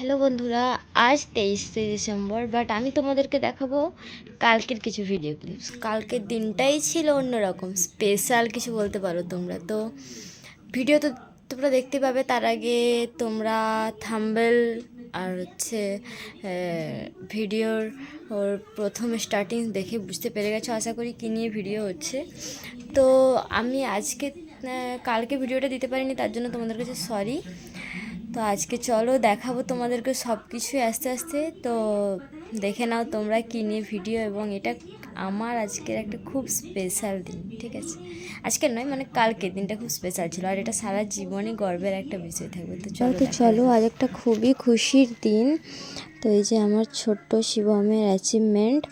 Hello বন্ধুরা, আজ তেইশে ডিসেম্বর বাট আমি তোমাদেরকে দেখাবো কালকের কিছু ভিডিও ক্লিপস কালকের দিনটাই ছিল অন্যরকম স্পেশাল কিছু বলতে পারো তোমরা। তো ভিডিও তো তোমরা দেখতে পাবে, তার আগে তোমরা থাম্বেল আর হচ্ছে ভিডিওর ওর প্রথম স্টার্টিং দেখে বুঝতে পেরে গেছো, আশা করি কী নিয়ে ভিডিও হচ্ছে। তো আমি আজকে কালকে ভিডিওটা দিতে পারিনি, তার জন্য তোমাদের কাছে সরি তো আজকে চলো দেখাবো তোমাদেরকে সব কিছুই আস্তে আস্তে। তো দেখে নাও তোমরা কী নিয়ে ভিডিও এবং এটা আমার আজকের একটা খুব স্পেশাল দিন ঠিক আছে? আজকে নয় মানে কালকে দিনটা খুব স্পেশাল ছিল আর এটা সারা জীবনে গর্বের একটা বিষয় থাকবে। তো চলো তো চলো আজ একটা খুবই খুশির দিন। তো এই যে আমার ছোট্ট শিবমের অ্যাচিভমেন্ট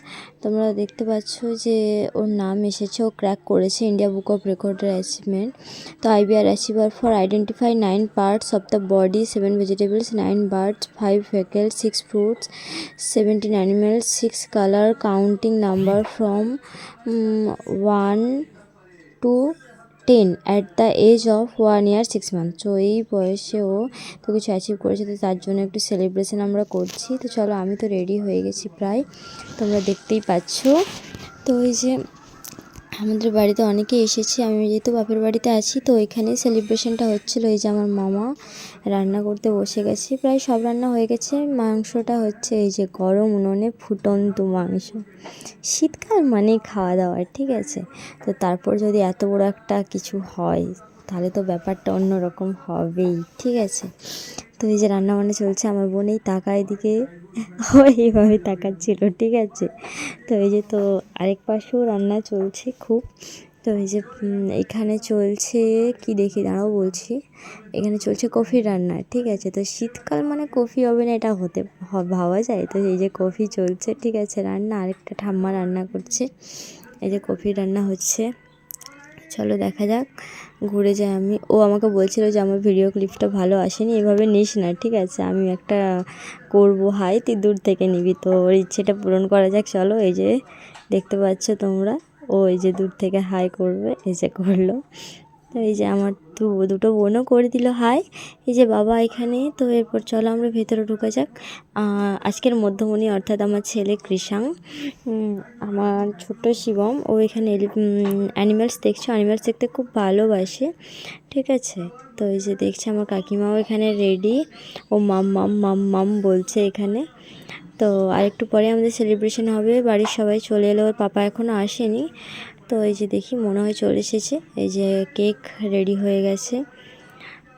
তোমরা দেখতে পাচ্ছ যে ওর নাম এসেছে, ও ক্র্যাক করেছে ইন্ডিয়া বুক অফ রেকর্ডের অ্যাচিভমেন্ট তো IBR achiever for identify nine parts of the body seven vegetables nine birds five vehicle six fruits seventeen animals six colour counting number from one to ten at the age of one year six month তো এই বয়সে ও তো কিছু achieve করেছে, তো তার জন্য একটু সেলিব্রেশন আমরা করছি। তো চলো, আমি তো রেডি হয়ে গেছি প্রায়। তোমরা দেখতেই পাচ্ছ। তো এই যে আমাদের বাড়িতে অনেকে এসেছে, আমি যেহেতু বাপের বাড়িতে আছি, তো এখানে সেলিব্রেশনটা হচ্ছিল এই যে আমার মামা রান্না করতে বসে গেছে। প্রায় সব রান্না হয়ে গেছে। মাংসটা হচ্ছে এই যে গরম উনুনে ফুটন্ত মাংস। শীতকাল মানেই খাওয়া দাওয়ার ঠিক আছে? তো তারপর যদি এত বড় একটা কিছু হয়, তাহলে তো ব্যাপারটা অন্যরকম হবেই, ঠিক আছে? তো এই যে রান্না বান্না চলছে, আমার বোন এই তাকায় দিকে এইভাবে তাকাচ্ছিল, ঠিক আছে? তো এই যে তো আরেক পাশেও রান্না চলছে খুব। তো এই যে এখানে চলছে, কি দেখি, দাঁড়াও বলছি। এখানে চলছে কফি রান্না, ঠিক আছে? তো শীতকাল মানে কফি হবে না, এটা হতে ভাবা যায়। তো এই যে কফি চলছে, ঠিক আছে? রান্না, আরেকটা ঠাম্মা রান্না করছে। এই যে কফি রান্না হচ্ছে। চলো দেখা যাক, ঘুরে যাই আমি। ও আমাকে বলছিল যে আমার ভিডিও ক্লিপটা ভালো আসেনি, এভাবে নিস না, ঠিক আছে? আমি একটা করব। হাই, তুই দূর থেকে নিবি। তো ওর ইচ্ছেটা পূরণ করা যাক। চলো, এই যে দেখতে পাচ্ছ তোমরা? ও এই যে দূর থেকে হাই করবে, এই যে করল। এই যে আমার দু, দুটো বোনও করে দিল, হাই। এই যে বাবা এখানে, তো এরপর চলো আমরা ভেতরে ঢুকে যাক। আজকের মধ্যমণি অর্থাৎ আমার ছেলে কৃষাং। আমার ছোট্ট শিবম, ও এখানে অ্যানিমালস দেখছ। অ্যানিমালস দেখতে খুব ভালোবাসে, ঠিক আছে? তো এই যে দেখছে আমার কাকিমাও এখানে রেডি ও মাম মাম মাম মাম বলছে এখানে। তো আরেকটু পরে আমাদের সেলিব্রেশন হবে, বাড়ির সবাই চলে এলো, ওর পাপা এখনও আসেনি। তো এই যে দেখি, মনে হয় চলে এসেছে। এই যে কেক রেডি হয়ে গেছে।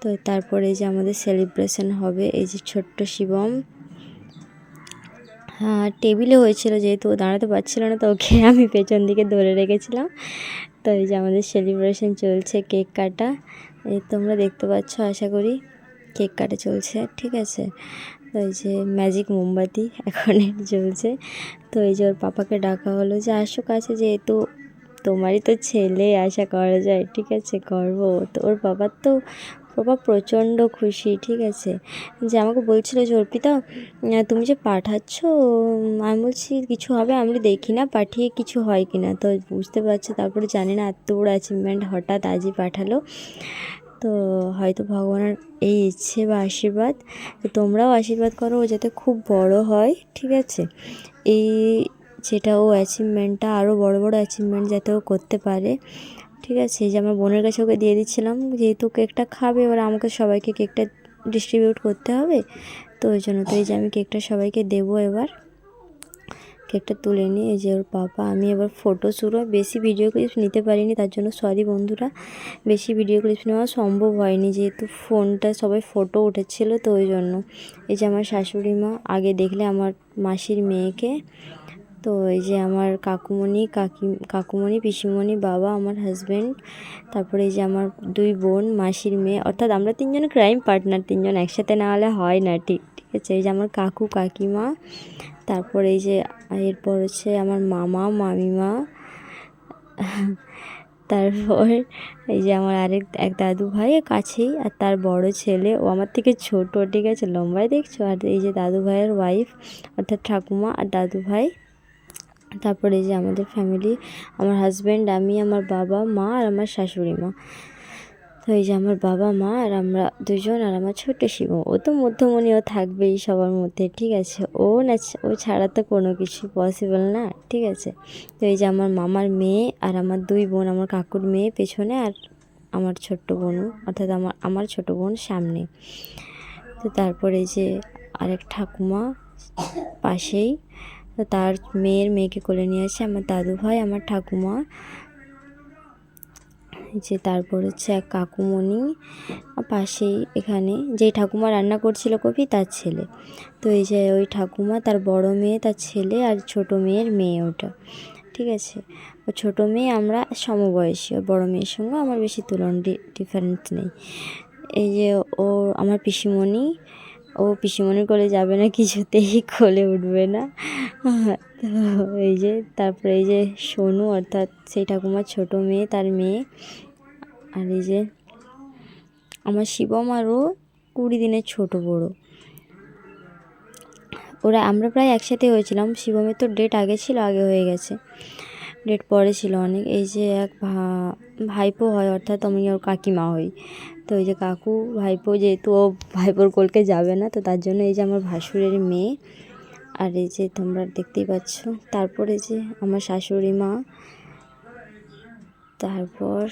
তো তারপরে যে আমাদের সেলিব্রেশন হবে। এই যে ছোট্ট শিবম। হ্যাঁ টেবিলে হয়েছিল যেহেতু, ও দাঁড়াতে পারছিল না, তো ওকে আমি পেছন দিকে ধরে রেখেছিলাম। তো এই যে আমাদের সেলিব্রেশন চলছে, কেক কাটা। এই তোমরা দেখতে পাচ্ছ, আশা করি কেক কাটা চলছে, ঠিক আছে? তো এই যে ম্যাজিক মোমবাতি এখন চলছে। তো এই যে ওর পাপাকে ডাকা হলো যে, আসো কাছে, যেহেতু তোমারই তো ছেলে, আশা করা যায়। ঠিক আছে, করব। তো ওর বাবার তো বাবা প্রচণ্ড খুশি, ঠিক আছে। যে আমাকে বলছিল যে, অর্পিতা তুমি যে পাঠাচ্ছ আমি বলছি, কিছু হবে? আমি দেখি না, পাঠিয়ে কিছু হয় কি না। তো বুঝতে পারছ, তারপরে জানি না এত বড় অ্যাচিভমেন্ট হঠাৎ আজই পাঠালো। তো হয়তো ভগবানের এই ইচ্ছে বা আশীর্বাদ তোমরাও আশীর্বাদ করো, ও যাতে খুব বড় হয়, ঠিক আছে। এই যেটা ও অ্যাচিভমেন্টটা আরও বড় বড় অ্যাচিভমেন্ট যাতে ও করতে পারে। ঠিক আছে, যে আমার বোনের কাছে ওকে দিয়ে দিচ্ছিলাম, যেহেতু কেকটা খাবে, এবার আমাকে সবাইকে কেকটা ডিস্ট্রিবিউট করতে হবে, তো ওই জন্য তো এই যে আমি কেকটা সবাইকে দেবো এবার। কেকটা তুলে নিয়ে এই যে ওর পাপা, আমি এবার ফটো শুরু বেশি ভিডিও ক্লিপস নিতে পারিনি, তার জন্য সরি বন্ধুরা, বেশি ভিডিও ক্লিপস নেওয়া সম্ভব হয়নি, যেহেতু ফোনটা সবাই ফটো উঠেছিল, তো ওই জন্য। এই যে আমার শাশুড়ি মা, আগে দেখলে আমার মাসির মেয়েকে তো এই যে আমার কাকুমণি, কাকি, কাকুমণি, পিসিমণি, বাবা, আমার হাজব্যান্ড তারপরে এই যে আমার দুই বোন, মাসির মেয়ে, অর্থাৎ আমরা তিনজন ক্রাইম পার্টনার তিনজন একসাথে না হলে হয় না, ঠিক ঠিক আছে? এই যে আমার কাকু, কাকিমা, তারপর এই যে এরপর হচ্ছে আমার মামা, মামিমা, তারপর এই যে আমার আরেক এক দাদু ভাই কাছেই, আর তার বড় ছেলে, ও আমার থেকে ছোট, ঠিক আছে? লম্বায় দেখছ? আর এই যে দাদু ভাইয়ের ওয়াইফ অর্থাৎ ঠাকুমা আর দাদু ভাই। তারপরে যে আমাদের ফ্যামিলি আমার হাজব্যান্ড আমি, আমার বাবা, মা আর আমার শাশুড়ি মা। তো এই যে আমার বাবা, মা আর আমরা দুজন আর আমার ছোট্ট শিব। ও তো মধ্যমণি ও থাকবেই সবার মধ্যে, ঠিক আছে? ও না ও ছাড়া তো কোনো কিছু পসিবল না, ঠিক আছে? তো এই যে আমার মামার মেয়ে আর আমার দুই বোন, আমার কাকুর মেয়ে পেছনে আর আমার ছোট্ট বোনও অর্থাৎ আমার আমার ছোটো বোন সামনে। তো তারপরে যে আরেক ঠাকুমা পাশেই তো তার মেয়ের মেয়েকে কোলে নিয়ে আসে আমার দাদু ভাই, আমার ঠাকুমা। যে তারপর হচ্ছে এক কাকুমণি পাশেই এখানে যেই ঠাকুমা রান্না করছিল কবি তার ছেলে। তো এই যে ওই ঠাকুমা, তার বড় মেয়ে, তার ছেলে আর ছোট মেয়ের মেয়ে ওটা, ঠিক আছে? ও ছোটো মেয়ে আমরা সমবয়সী, ওর বড়ো মেয়ের সঙ্গে আমার বেশি তুলন ডিফারেন্স নেই। এই যে ও, আমার পিসিমণি ও পিসিমণির কোলে যাবে না, কিছুতেই কোলে উঠবে না। তো এই যে, তারপরে এই যে সোনু, অর্থাৎ সেই ঠাকুমার ছোটো মেয়ে, তার মেয়ে। আর এই যে, আমার শিবম আরও কুড়ি দিনের ছোট বড়। ওরা, আমরা প্রায় একসাথে হয়েছিলাম। শিবমের তো ডেট আগে ছিল, আগে হয়ে গেছে। ডেট পরে ছিল অনেক। এই যে এক ভা- ভাইপো হয়, অর্থাৎ আমি ওর কাকিমা হই। তো এই যে কাকু, ভাইপো যেহেতু ও ভাইপোর কোলকে যাবে না, তো তার জন্য এই যে আমার ভাসুরের মেয়ে। আর এই যে তোমরা দেখতেই পাচ্ছ, তারপরে যে আমার শাশুড়ি মা, তারপর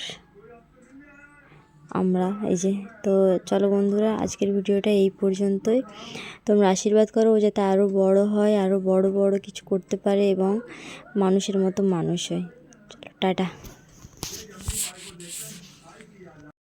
আমরা, এই যে, তো চলো বন্ধুরা, আজকের ভিডিওটা এই পর্যন্তই। তোমরা আশীর্বাদ করো ও যাতে আরও বড় হয় আরও বড় বড় কিছু করতে পারে এবং মানুষের মতো মানুষ হয়। চলো, টাটা।